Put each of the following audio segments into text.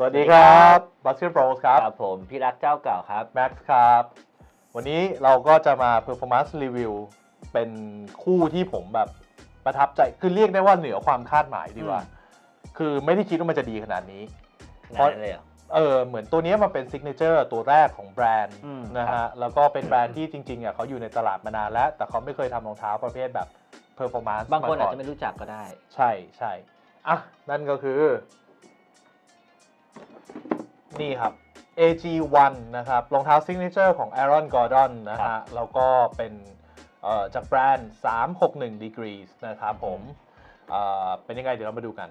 สวัสดีครับบัสเ e อร์โปรครับครับผมพี่รักเจ้าเก่าครับแม็กซ์ครับ วันนี้เราก็จะมา Performance Review เป็นคู่ที่ผมแบบประทับใจ คือเรียกได้ว่าเหนือความคาดหมายดีกว่าอืมคือไม่ได้คิดว่ามันจะดีขนาดนี้ขนาดนั้นเลยเหรอเออเหมือนตัวเนี้ยมันเป็นซิกเนเจอร์ตัวแรกของแบรนด์อืมนะครัฮะบแล้วก็เป็นแบรนด์ที่จริงๆอะเขาอยู่ในตลาดมานานแล้ว แต่เขาไม่เคยทำรองเท้าประเภทแบบ Performance บางคนมอาจก่จะไม่รู้จักก็ได้ ใช่ใช่อะ นั่นก็คือ นี่ครับ AG1 นะครับรองเท้าซิกเนเจอร์ของ Aaron Gordon นะครัฮะบแล้วก็เป็นเอ่อจากแบรนด์ 361 degrees นะครับผมเอ่อเป็นยังไงเดี๋ยวเรามาดูกัน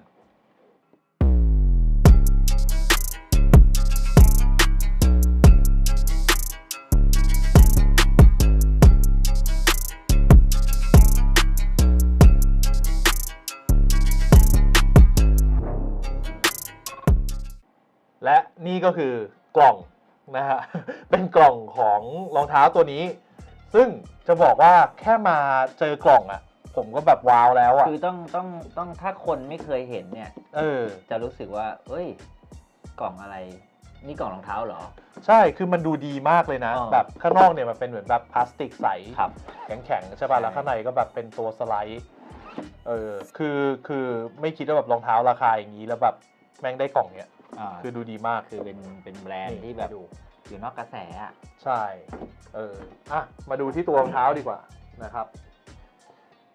และนี่ก็คือกล่องนะฮะ เป็นกล่องของรองเท้าตัวนี้ ซึ่งจะบอกว่าแค่มาเจอกล่องอะ่ะ ผมก็แบบว้าวแล้วอะ่ะ คือต้องต้องต้องถ้าคนไม่เคยเห็นเนี่ย เออ จะรู้สึกว่า เอ้ย กล่องอะไร นี่กล่องรองเท้าเหรอ ใช่ คือมันดูดีมากเลยนะ อ๋อ แบบข้างนอกเนี่ยมันเป็นเหมือนแบบพลาสติกใส ครับ แข็งๆใช่ป่ะใช่แล้วข้างในก็แบบเป็นตัวสไลด์ เออ คือ คือไม่คิดว่าแบบรองเท้าราคาอย่างนี้แล้วแบบแม่งได้กล่องเนี้ยอ่า คือดูดีมากคือเป็นเป็นแบรนด์นี่ที่แบบให้ดูอยู่นอกกระแสอะใช่ เอออะมาดูที่ตัวรองเท้าดีกว่านะครับ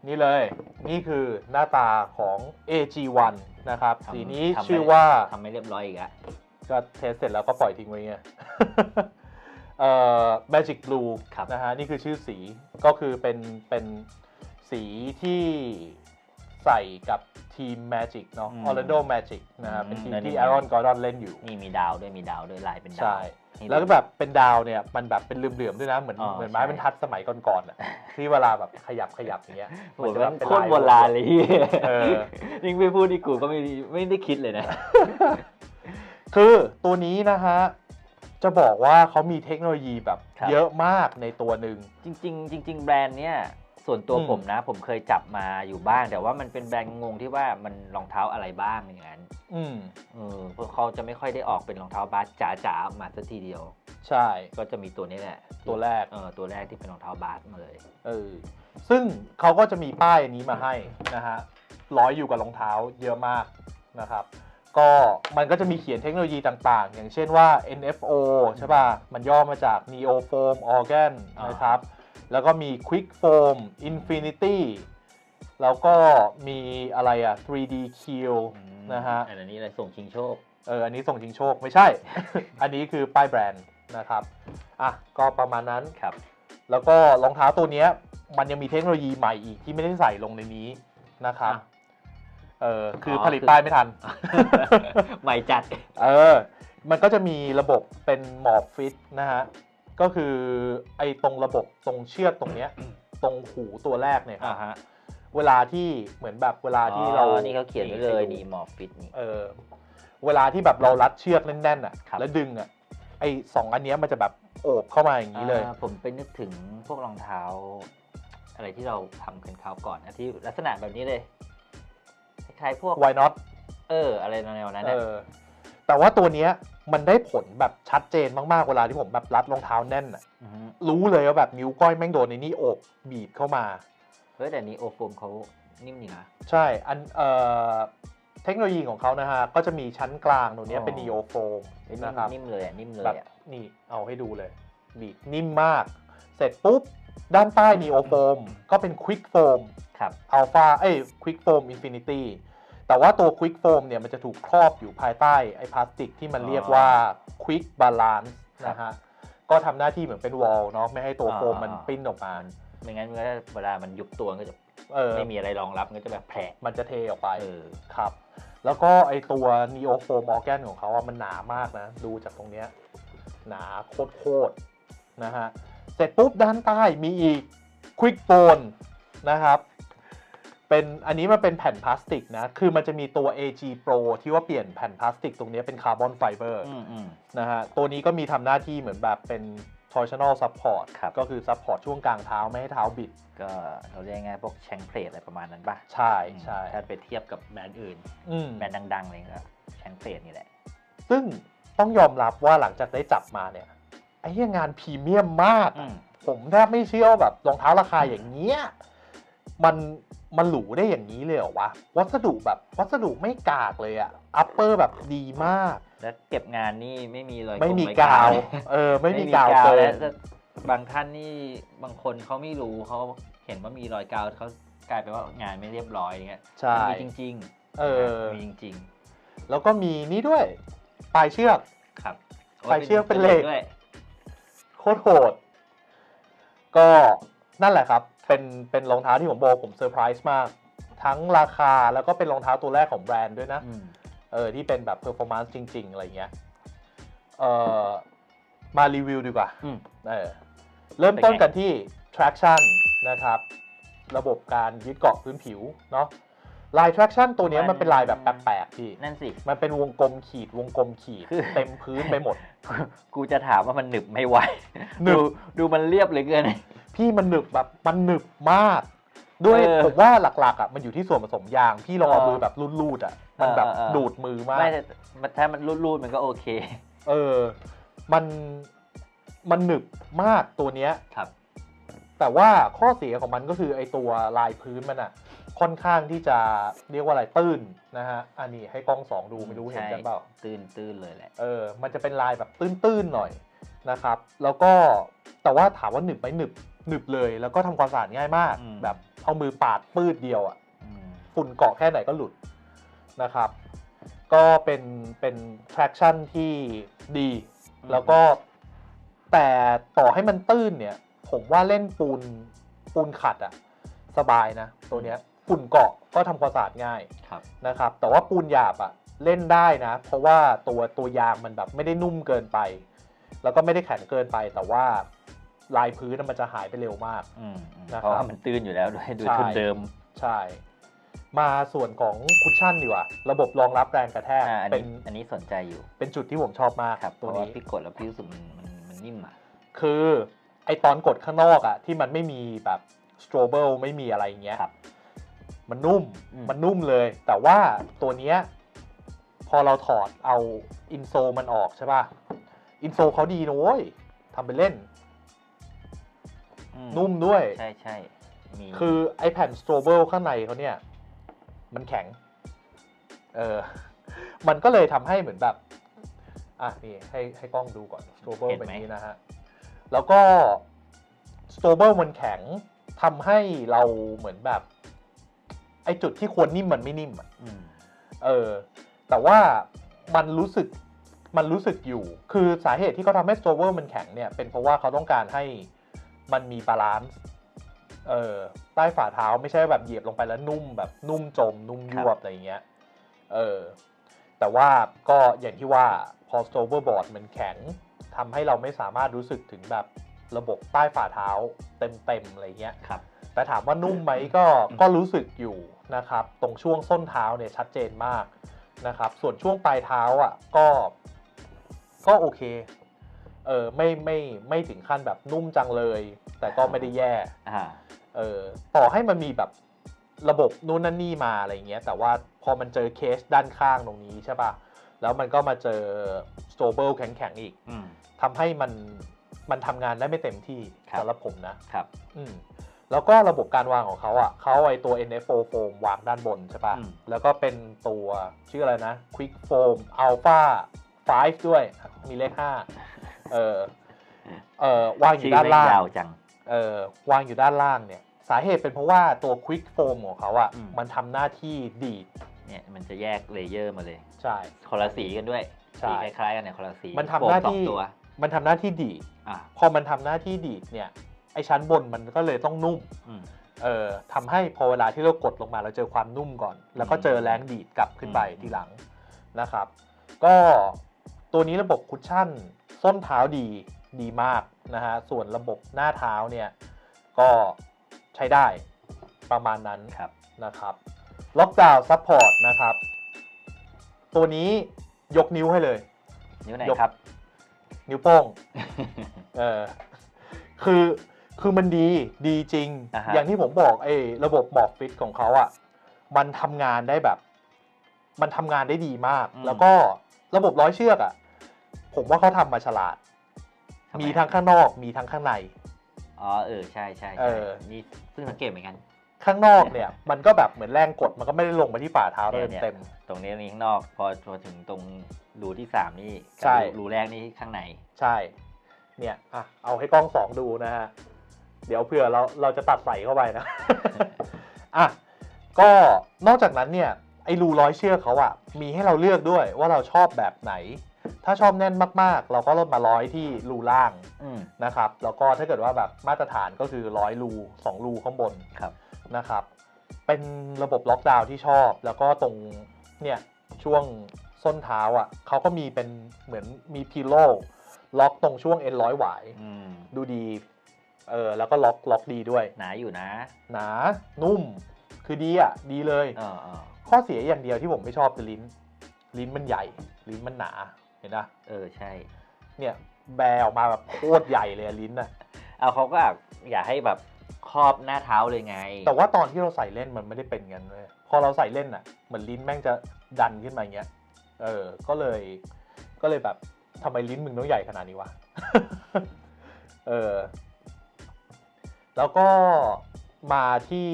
นี่เลย นี่คือหน้าตาของ AG1 นะครับทำสีนี้ทำไม่ชื่อว่าทำไม่เรียบร้อยอีกอะก็เทสเสร็จแล้วก็ปล่อยทิ้งไว้ไงเอ่อ Magic Blue ครับนะฮะ นี่คือชื่อสีก็คือเป็นเป็นสีที่ ใส่กับทีม Magic เนาะ Orlando Magic นะฮะเป็นทีมที่ Aaron Gordon เล่นอยู่ นี่มีดาวด้วยมีดาวด้วยลายเป็นดาวใช่ให้ดูแล้วก็แบบเป็นดาวเนี่ยมันแบบเป็นเหลื่อมๆด้วยนะเหมือนอ๋อเหมือนไม้ใช่บรรทัดสมัยก่อนๆอะที่เวลาแบบขยับขยับอย่างเงี้ยโหจะมันเป็นโคตรโบราณเลยเออยิ่งไปพูดนี่กูก็ไม่ไม่ได้คิดเลยนะ คือตัวนี้นะฮะจะบอกว่าเขามีเทคโนโลยีแบบครับเยอะมากในตัวหนึ่งจริง ๆ จริง ๆ แบรนด์เนี่ย ส่วนตัวอืมผมนะ ผมเคยจับมาอยู่บ้าง แต่ว่ามันเป็นแบรนด์งงที่ว่ามันรองเท้าอะไรบ้างอย่างนั้นอืมเออเพราะเขาจะไม่ค่อยได้ออกเป็นรองเท้าบาสจ๋าๆออกมาสักทีเดียว ใช่ ก็จะมีตัวนี้แหละตัวแรก เออตัวแรกที่เป็นรองเท้าบาสมาเลย เออ ซึ่งเขาก็จะมีป้ายอันนี้มาให้นะฮะร้อยอยู่กับรองเท้าเยอะมากนะครับก็มันก็จะมีเขียนเทคโนโลยีต่างๆ อย่างเช่นว่า NFO ใช่ป่ะ มันย่อมาจาก Neo Foam Organ อ่านนะครับ แล้วก็มี Quick Foam Infinity แล้วก็มีอะไรอะ 3D Keel นะฮะ อันนี้อะไรส่งชิงโชค เออ อันนี้ส่งชิงโชค ไม่ใช่ อันนี้คือป้ายแบรนด์นะครับ อะ ก็ประมาณนั้นครับ แล้วก็รองเท้าตัวเนี้ยมันยังมีเทคโนโลยีใหม่อีกที่ไม่ได้ใส่ลงในนี้นะครับอะเออ คือออผลิตคือป้ายไม่ทัน ใหม่จัด เออ มันก็จะมีระบบเป็นหมอบฟิตนะฮะ ก็คือไอ้ตรงระบบตรงเชือกตรงเนี้ยตรงหูตัวแรกเนี่ยครัอ่าบฮะเวลาที่เหมือนแบบเวลาที่เราอ๋อนี่เขาเขียนไว้เลยให้ดูนี่มอร์ฟิตนี่ เออเวลาที่แบบเรารัดเชือกแน่นๆอะครับ แล้วดึงอะไอ้สองอันเนี้ยมันจะแบบโอบเข้ามาอย่างนี้เลย อ่าผมไปนึกถึงพวกรองเท้า อะไรที่เราทำกันคราวก่อนนะที่ลักษณะแบบนี้เลยคล้ายๆพวก why not เอออะไรแนวๆนั้นเอนะอ แต่ว่าตัวเนี้ยมันได้ผลแบบชัดเจนมากๆเวลาที่ผมแบบรัดรองเท้าแน่นอะอฮึรู้เลยว่าแบบนิ้วก้อยแม่งโดนในนี้โอบบีบเข้ามา เฮ้ยแต่นี้โอโฟมเขานิ่มนี่นะ ใช่อันเอ่อเทคโนโลยีของเขานะฮะ ก็จะมีชั้นกลางตรงเนี้ยอ๋อเป็นนีโอโฟมเฮ้ยนะครับ นิ่มเลยอะนิ่มเลแบยบอะนี่เอาให้ดูเลยบีบนิ่มมาก เสร็จปุ๊บ ด้านใต้นีโอโฟมก็เป็นควิกโฟมครับอัลฟาเอ้ยควิกโฟมอินฟินิตี้ แต่ว่าตัวควิกโฟมเนี่ยมันจะถูกครอบอยู่ภายใต้ไอ้พลาสติกที่มันเรียกว่าควิกบาลานซ์นะฮะก็ทำหน้าที่เหมือนเป็นวอลเนาะไม่ให้ตัวโฟมมันปิ้นออกมาไม่งั้นเวลามันยุบตัวมันก็จะเออไม่มีอะไรรองรับมันก็จะแบบแผลมันจะเทออกไปเออครับ แล้วก็ไอตัว Neo Foam Organ ของเขาอะมันหนามากนะ ดูจากตรงเนี้ยหนาโคตรๆนะฮะ เสร็จปุ๊บด้านใต้มีอีก Quick Bone นะครับ เป็นอันนี้มันเป็นแผ่นพลาสติกนะ คือมันจะมีตัว AG Pro ที่ว่าเปลี่ยนแผ่นพลาสติกตรงเนี้ยเป็นคาร์บอนไฟเบอร์อืมอืมนะฮะ ตัวนี้ก็มีทำหน้าที่เหมือนแบบเป็น torsional support ครับ ก็คือ support ช่วงกลางเท้าไม่ให้เท้าบิด ก็เราเรียกง่ายๆพวกแชงเพลทอะไรประมาณนั้นป่ะ ใช่ใช่ถ้าไปเทียบกับแบรนด์อื่นอืมแบรนด์ดังๆอะไรก็แชงเพลทนี่แหละ ซึ่งต้องยอมรับว่าหลังจากได้จับมาเนี่ย ไอ้เหี้ยงานพรีเมียมมากอืมผมแทบไม่เชื่อว่าแบบรองเท้าราคาอย่างเงี้ย มัน มันหรูได้อย่างนี้เลยเหรอวะ วัสดุแบบวัสดุไม่กากเลยอะอัปเปอร์แบบดีมาก แล้วเก็บงานนี่ไม่มีรอยไม่มีงรอยกาวเลยเออ ไม่มีกาวเกิและนจะบางท่านนี่บางคนเขาไม่รู้เขาเห็นว่ามีรอยกาวเขากลายเป็นว่างานไม่เรียบร้อยอย่างเงี้ยใช่มันมีจริง ๆ เออมีจริงแล้วก็มีนี่ด้วยปลายเชือกๆครับใส่เชือกเป็นเหล็กด้วยโคตรโหด ก็ นั่นแหละครับ เป็นเป็นรองเท้าที่ผมบอกผมเซอร์ไพรส์มาก ทั้งราคาแล้วก็เป็นรองเท้าตัวแรกของแบรนด์ด้วยนะอืมเออ ที่เป็นแบบเพอร์ฟอร์มานซ์จริง ๆ อะไรเงี้ย เออมารีวิวดีกว่าอืมเออ เริ่มต้นเป็นไงกันที่ traction นะครับ ระบบการยึดเกาะพื้นผิวเนาะลาย traction ตัวเนี้ยมันเป็นลายแบบแปลกๆพี่ นั่นสิ มันเป็นวงกลมขีดวงกลมขีดคือเต็มพื้นไปหมด กูจะถามว่ามันหนึบไม่ไหวหนึบดูดูมันเรียบเหลยเกิน พี่มันหนึบแบบมันหนึบมาก ด้วยเออผมว่าหลักๆอะมันอยู่ที่ส่วนผสมยาง พี่ลองเอาเออมือแบบรูดๆอะ มันแบบเออเออ ดูดมือมาก ไม่แต่มันถ้ามันรูดๆมันก็โอเคเออ มันมันหนึบมากตัวเนี้ย ครับ แต่ว่าข้อเสียของมันก็คือไอตัวลายพื้นมันอะค่อนข้างที่จะเรียกว่าอะไรตื้นนะฮะอันนี้ให้กล้องสองดูไม่รู้เห็นกันเปล่า ตื้นตื้นเลยแหละ เออ มันจะเป็นลายแบบตื้นๆหน่อยนะครับ แล้วก็แต่ว่าถามว่าหนึบไหมหนึบ หนึบเลยแล้วก็ทำความสะอาดง่ายมาก อืม แบบเอามือปาดปืดเดียวอะอืมฝุ่นเกาะแค่ไหนก็หลุดนะครับ ก็เป็นเป็น traction ที่ดีแล้วก็แต่ต่อให้มันตื้นเนี่ย ผมว่าเล่นปูนปูนขัดอะสบายนะ ตัวเนี้ยฝุ่นเกาะก็ทำความสะอาดง่ายครับ นะครับ แต่ว่าปูนหยาบอะเล่นได้นะ เพราะว่าตัวตัวยางมันแบบไม่ได้นุ่มเกินไป แล้วก็ไม่ได้แข็งเกินไป แต่ว่า ลายพื้นน่ะมันจะหายไปเร็วมากอืมอืมนะครับเพราะว่ามันตื้นอยู่แล้วด้วยด้วยใช่ทุนเดิมใช่ มาส่วนของคุชชั่นดีกว่า ระบบรองรับแรงกระแทกอ่าอันเป็นี้นอันนี้สนใจอยู่ เป็นจุดที่ผมชอบมากครับเพตัวราะว่านี้พี่กดแล้วพี่รู้สึกมันมันมันนิ่มอะคือไอตอนกดข้างนอกอะที่มันไม่มีแบบสโตรเบิลไม่มีอะไรอย่างเงี้ยครับมันนุ่มอืมมันนุ่มเลย แต่ว่าตัวเนี้ยพอเราถอดเอาอินโซมันออกใช่ป่ะอินโซเขาดีนะเว้ยทำไปเล่นอื นุ่มด้วย ใช่ใช่มีคือไอแผ่นสโตรเบิลข้างในเขาเนี่ย มันแข็ง เออ มันก็เลยทำให้เหมือนแบบ อะนี่ให้ให้กล้องดูก่อนสโตรเบิลเป็นอย่างนี้นะฮะ แล้วก็สโตรเบิลมันแข็งทำให้เราเหมือนแบบ ไอจุดที่ควรนิ่มมันไม่นิ่มอะอืมเออ แต่ว่ามันรู้สึกมันรู้สึกอยู่ คือสาเหตุที่เขาทำให้สโตรเบิลมันแข็งเนี่ย เป็นเพราะว่าเขาต้องการให้ มันมีบาลานซ์เออใต้ฝ่าเท้าไม่ใช่แบบเหยียบลงไปแล้วนุ่มแบบนุ่มจม นุ่มยวบอะไรอย่างเงี้ยเออแต่ว่าก็อย่างที่ว่าพอสโตรเบอร์บอร์ดมันแข็งทำให้เราไม่สามารถรู้สึกถึงแบบระบบใต้ฝ่าเท้าเต็มๆอะไรเงี้ยครับแต่ถามว่านุ่มไหมก็ก็รู้สึกอยู่นะครับ ตรงช่วงส้นเท้าเนี่ยชัดเจนมากนะครับ ส่วนช่วงปลายเท้าอะก็ก็โอเค เออไม่ไม่ไม่ถึงขั้นแบบนุ่มจังเลย แต่ก็ไม่ได้แย่อ่าเออต่อให้มันมีแบบระบบนู่นนั่นนี่มาอะไรเงี้ย แต่ว่าพอมันเจอเคสด้านข้างตรงนี้ใช่ปะแล้วมันก็มาเจอสโตรเบิลแข็งๆอีกอืมทำให้มันมันทำงานได้ไม่เต็มที่ครับสำหรับผมนะครับอืมแล้วก็ระบบการวางของเขาอะเขาเอาไอตัว NFO foam วางด้านบนใช่ปะอืมแล้วก็เป็นตัวชื่ออะไรนะ Quick Foam Alpha 5 ด้วย มีเลข5เออเออวางอชื่ยู่อด้านไม่ล่างยาวจังเออวางอยู่ด้านล่างเนี่ย สาเหตุเป็นเพราะว่าตัว Quick Foam ของเขาอะอืมมันทำหน้าที่ดีดเนี่ยมันจะแยกเลเยอร์มาเลยใช่คนละสีกันด้วยใช่สีคล้ายๆกันเนี่ยคนละสีมันทำหน้าโฟสองที่ตัวมันทำหน้าที่ดีดอ่าพอมันทำหน้าที่ดีดเนี่ยไอชั้นบนมันก็เลยต้องนุ่มอืมเอ่อทำให้พอเวลาที่เรากดลงมาเราเจอความนุ่มก่อน แล้วก็เจอแรงดีดกลับขึ้นไปอืมทีหลังนะครับ ก็ ตัวนี้ระบบคุชชั่น ส้นเท้าดีดีมากนะฮะ ส่วนระบบหน้าเท้าเนี่ย ก็ใช้ได้ประมาณนั้นครับนะครับล็อกดาวน์ซัพพอร์ตนะครับ ตัวนี้ยกนิ้วให้เลย นิ้วไหนยก ครับ นิ้วโป้งเออคือคือมันดีดีจริง อ่าฮะ อย่างที่ผมบอกไอ้ระบบหมอกฟิตของเขาอะ่ะมันทำงานได้แบบ มันทำงานได้ดีมากแล้วก็ระบบร้อยเชือกอะ ผมว่าเขาทำมาฉลาดทำไมีทั้งข้างนอกมีทั้งข้างใน อ๋อเออใช่ใช่เอใช่อนี่เพิ่งสังเกตเหมือนกัน ข้างนอกเนี่ย มันก็แบบเหมือนแรงกดมันก็ไม่ได้ลงไปที่ฝ่าเท้าเนี่ยเนี่ยเต็มตรงนี้นี่ข้างนอก พอพอถึงตรงรูที่สามนี่กับใช่รูรูแรกนี่ข้างในๆใช่ เนี่ยอะเอาให้กล้องสองดูนะฮะเดี๋ยวเผื่อเราเราจะตัดใส่เข้าไปนะอะก็นอกจากนั้นเนี่ยไอ้รูร้อยเชือกเขาอะมีให้เราเลือกด้วยว่าเราชอบแบบไหน ถ้าชอบแน่นมากๆ เราก็ลดมาร้อยที่รูล่างอืมนะครับ แล้วก็ถ้าเกิดว่าแบบมาตรฐานก็คือร้อยรูสองรูข้างบนครับ นะครับ เป็นระบบล็อกดาวน์ที่ชอบ แล้วก็ตรงเนี่ยช่วงส้นเท้าอะเขาก็มีเป็นเหมือนมีพิโลล็อกตรงช่วงเอ็นร้อยหวาย อืมดูดี เออ แล้วก็ล็อกล็อกดีด้วย หนาอยู่นะหนา นุ่ม คือดีอะ ดีเลย เออเออข้อเสียอย่างเดียวที่ผมไม่ชอบคือลิ้น ลิ้นมันใหญ่ ลิ้นมันหนา เห็นนะเออใช่ เนี่ยแบออกมาแบบโคตรใหญ่เลยอะลิ้นน่ะเอาเขาก็อยากให้แบบครอบหน้าเท้าเลยไง แต่ว่าตอนที่เราใส่เล่นมันไม่ได้เป็นงั้นเลยพอเราใส่เล่นอะเหมือนลิ้นแม่งจะดันขึ้นมาอย่างเงี้ยเออ ก็เลย ก็เลยแบบทำไมลิ้นมึงต้องใหญ่ขนาดนี้วะ เออ แล้วก็มาที่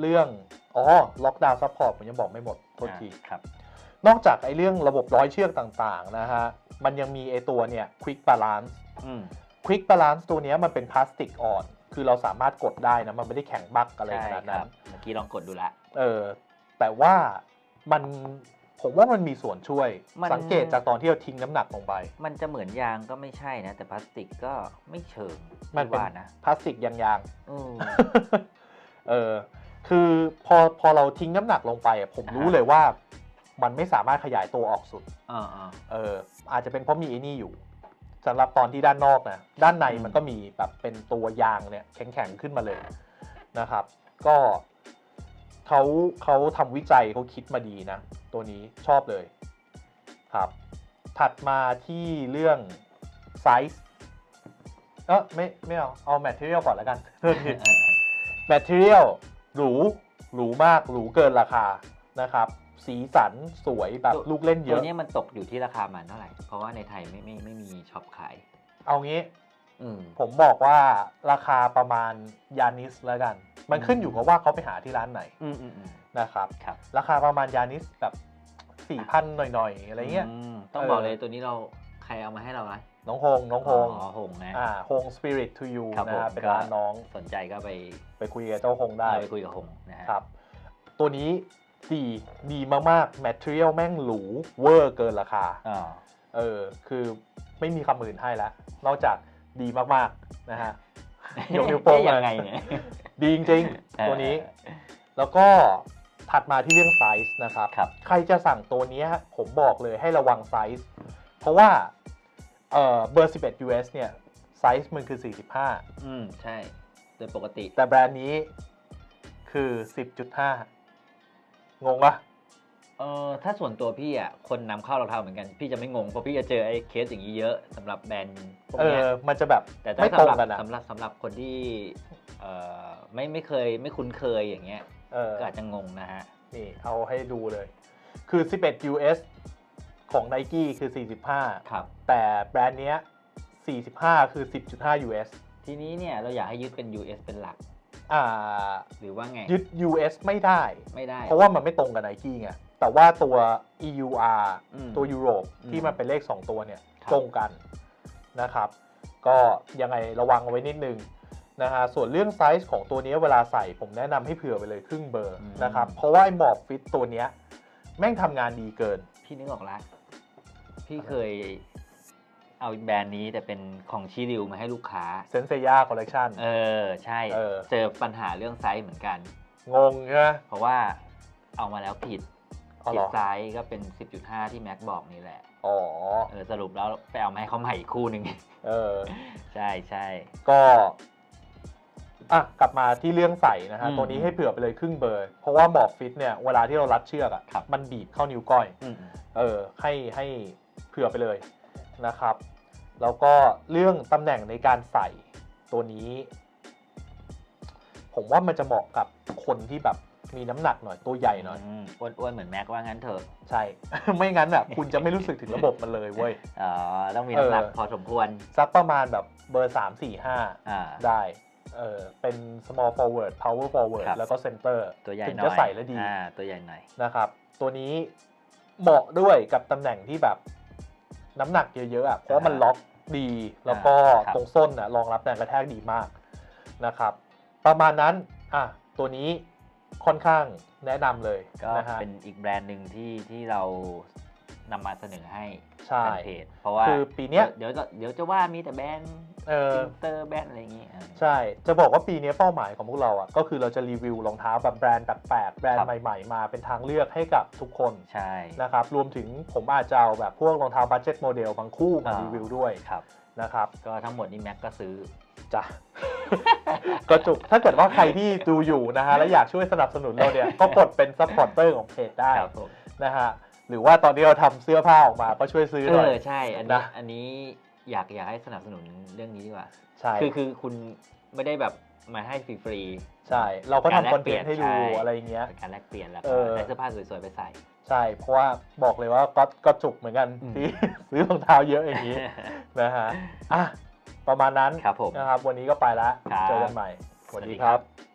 เรื่อง อ๋อ ล็อกดาวน์ซัพพอร์ตผมยังบอกไม่หมดโทษทีอะครับ นอกจากไอ้เรื่องระบบร้อยเชือกต่างๆนะฮะมันยังมีไอ้ตัวเนี่ย Quick Balance อืม Quick Balance ตัวเนี้ยมันเป็นพลาสติกอ่อน คือเราสามารถกดได้นะมันไม่ได้แข็งบักอะไรใช่ขนาดคนั้รันบเมื่อกี้ลองกดดูละเออแต่ว่ามันผมว่ามันมีส่วนช่วยมันสังเกตจากตอนที่เราทิ้งน้ำหนักลงไป มันจะเหมือนยางก็ไม่ใช่นะ แต่พลาสติกก็ไม่เชิงมันเป็นว่านะพลาสติกยางอืมๆเออคือพอพอเราทิ้งน้ำหนักลงไปอะผมอ่าฮะรู้เลยว่า มันไม่สามารถขยายตัวออกสุดเออเออเอออาจจะเป็นเพราะมีไอ้นี่อยู่สำหรับตอนที่ด้านนอกนะด้านในอืมมันก็มีแบบเป็นตัวยางเนี่ยแข็งๆขึ้นมาเลยนะครับ ก็เขาเขาทำวิจัยเขาคิดมาดีนะ ตัวนี้ชอบเลยครับ ถัดมาที่เรื่องไซส์เออไม่ไม่เอาเอาแมทเทียลก่อนแล้วกันเออแมทเทียลหรูหรูมากหรูเกินราคานะครับ สีสันสวยแบบลูกเล่นเยตัวอะเนี้ยมันตกอยู่ที่ราคามันเท่าไหร่ เพราะว่าในไทยไม่ไม่ไม่มีช็อปขาย เอางี้อืม ผมบอกว่าราคาประมาณยานิสแล้วกัน มันขึ้นอยู่กับว่าเขาไปหาที่ร้านไหนอืมอืมอืมนะครับ ครับราคาประมาณยานิสแบบสี่พันหน่อยๆ อะไรเงี้ย มต้องเออบอกเลยตัวนี้เราใครเอามาให้เราไหมน้องฮงน้องฮงอ๋อหงนะ อ่าฮง Spirit to You ครับนะผม ฮะเป็นก็ร้านน้องสนใจก็ไปไปคุยกับเจ้าฮงได้ ไปคุยกับหงนะฮะ ครับ ตัวนี้ ดีดีมากๆ Material แม่งหรูเวอร์เกินราคาอ๋อเออคือไม่มีคำอื่นให้แล้วนอกจากดีมากๆนะฮะยกนิ้วโป้งเอ๊ะมายังไงเนี่ยดีจริงๆ ตัวนี้ แล้วก็ถัดมาที่เรื่องไซส์นะครับครับใครจะสั่งตัวเนี้ยผมบอกเลยให้ระวังไซส์เพราะว่าเอ่อเบอร์ 11 US เนี่ยไซส์มันคือ 45 อืม ใช่ โดยปกติ แต่แบรนด์นี้คือ 10.5 งงปะเออถ้าส่วนตัวพี่อะคนนำเข้ารองเท้าเหมือนกัน พี่จะไม่งงเพราะพี่จะเจอไอ้เคสอย่างนี้เยอะสำหรับแบรนด์พวกเอเนี้ย อ มันจะแบบแต่ถ้าไม่ตรสำงหรับกันอะสำหรับสำหรับคนที่เอ่อไม่ไม่เคยไม่คุ้นเคยอย่างเงี้ยเออ ก็อาจจะงงนะฮะ นี่ เอาให้ดูเลย คือ 11 US ของ Nike คือ 45 ครับ แต่แบรนด์เนี้ย 45 คือ 10.5 US ทีนี้เนี่ยเราอยากให้ยึดเป็น US เป็นหลัก อ่าหรือว่าไงยึด US ไม่ได้ ไม่ได้ เพราะว่ามันไม่ตรงกับ Nike ไง แต่ว่าตัว EUR อืม ตัวยุโรปอืมที่มันเป็นเลข 2 ตัวเนี่ยครับ ตรงกันนะครับ ก็ยังไงระวังเอาไว้นิดนึงนะฮะส่วนเรื่องไซส์ของตัวนี้เวลาใส่ผมแนะนำให้เผื่อไปเลยครึ่งเบอร์นะครับ เพราะว่าไอ้หมอบฟิตตัวเนี้ยแม่งทำงานดีเกิน พี่นึกออกละพี่เคย เอาแบรนด์นี้แต่เป็นของชิริวมาให้ลูกค้า เซนเซย่าคอลเลกชัน เออใช่เออ เจอปัญหาเรื่องไซส์เหมือนกัน งงใช่ไหม เพราะว่าเอามาแล้วผิดอ๋อผิเหรดอ ไซส์ก็เป็น 10.5 ที่แม็กบอกนี่แหละอ๋อ เออสรุปแล้วไปเอามาให้เขาใหม่อีกคู่หนึ่ง เออ ใช่ใช่ ก็อะกลับมาที่เรื่องใส่นะฮะ อืมตัวนี้ให้เผื่อไปเลยครึ่งเบอร์ เพราะว่าหมอบฟิตเนี่ย เวลาที่เรารัดเชือกอะครับ มันบีบเข้านิ้วก้อย อืม เออ ให้ให้เผื่อไปเลยนะครับ แล้วก็เรื่องตำแหน่งในการใส่ตัวนี้ ผมว่ามันจะเหมาะกับคนที่แบบมีน้ำหนักหน่อยตัวใหญ่หน่อย มอ้วนๆเหมือนแม็กว่างั้นเถอะใช่ ไม่งั้นอะคุณจะไม่รู้สึกถึงระบบมันเลยเว้ย อ๋อต้องมีน้ำหนักเออ พอสมควรสักประมาณแบบเบอร์ 3 4 5อ่าได้เออเป็น small forward power forward ครับ แล้วก็ center ตัวใหญ่ถึงหน่อยจะใส่แล้วดีอ่าตัวใหญ่หน่อยนะครับ ตัวนี้เหมาะด้วยกับตำแหน่งที่แบบน้ำหนักเยอะๆอะเพราะว่ามันล็อก ดี แล้วก็ครับตรงส้นอะรองรับแรงกระแทกดีมากนะครับ ประมาณนั้นอะตัวนี้ค่อนข้างแนะนำเลยก็นะฮะ เป็นอีกแบรนด์หนึ่งที่ที่เรานำมาเสนอให้ใช่ แฟนเพจเพราะว่าคือปีเนี้ย เดี๋ยวเดี๋ยวเดี๋ยวจะว่ามีแต่แบรนด์ เอออินเตอร์แบรนด์อะไรอย่างงี้อ่าใช่ จะบอกว่าปีนี้เป้าหมายของพวกเราอะก็คือเราจะรีวิวรองเท้าแบบแบรนด์แปลกๆแบรนครัด์บใหม่ๆ มาเป็นทางเลือกให้กับทุกคนใช่ นะครับรวมถึงผมอาจจะเอาแบบพวกรองเท้าบั d เจ็ตโมเดลบางคู่มาอ่า รีวิวด้วยครับ นะครับก็ทั้งหมดนี่แม็กก็ซื้อ จ้ะ ก็จุกถ้าเกิดว่าใครที่ดูอยู่นะฮะและอยากช่วยสนับสนุนเราเนี่ย ก็กดเป็นซัพพอร์เตอร์ของเพจได้ครับผมนะฮะหรือว่าตอนนี้เราทำเสื้อผ้าออกมาก็ช่วยซื้อเอหน่อย อใช่ อันนี้นะ อันนี้ อยากอยากให้สนับสนุนเรื่องนี้ดีกว่า ใช่ คือคือคุณไม่ได้แบบมาให้ฟรีๆ ใช่ เราก็การแลทำกคอนเปเทลี่นยนต์ให้ดูใช่อะไรอย่างเงี้ยเป็นการแลกเปลี่ยนแล้วเอก็อได้เสื้อผ้าสวยๆไปใส่ ใช่ เพราะว่าบอกเลยว่าก็ก็จุกเหมือนกันอืมที่ซื้อรองเท้าเยอะอย่างนี้นะฮะ อะ ประมาณนั้นครับผมนะครับ วันนี้ก็ไปแล้วครับเจอกันใหม่สวัสสวัสดีดีคครัรับบ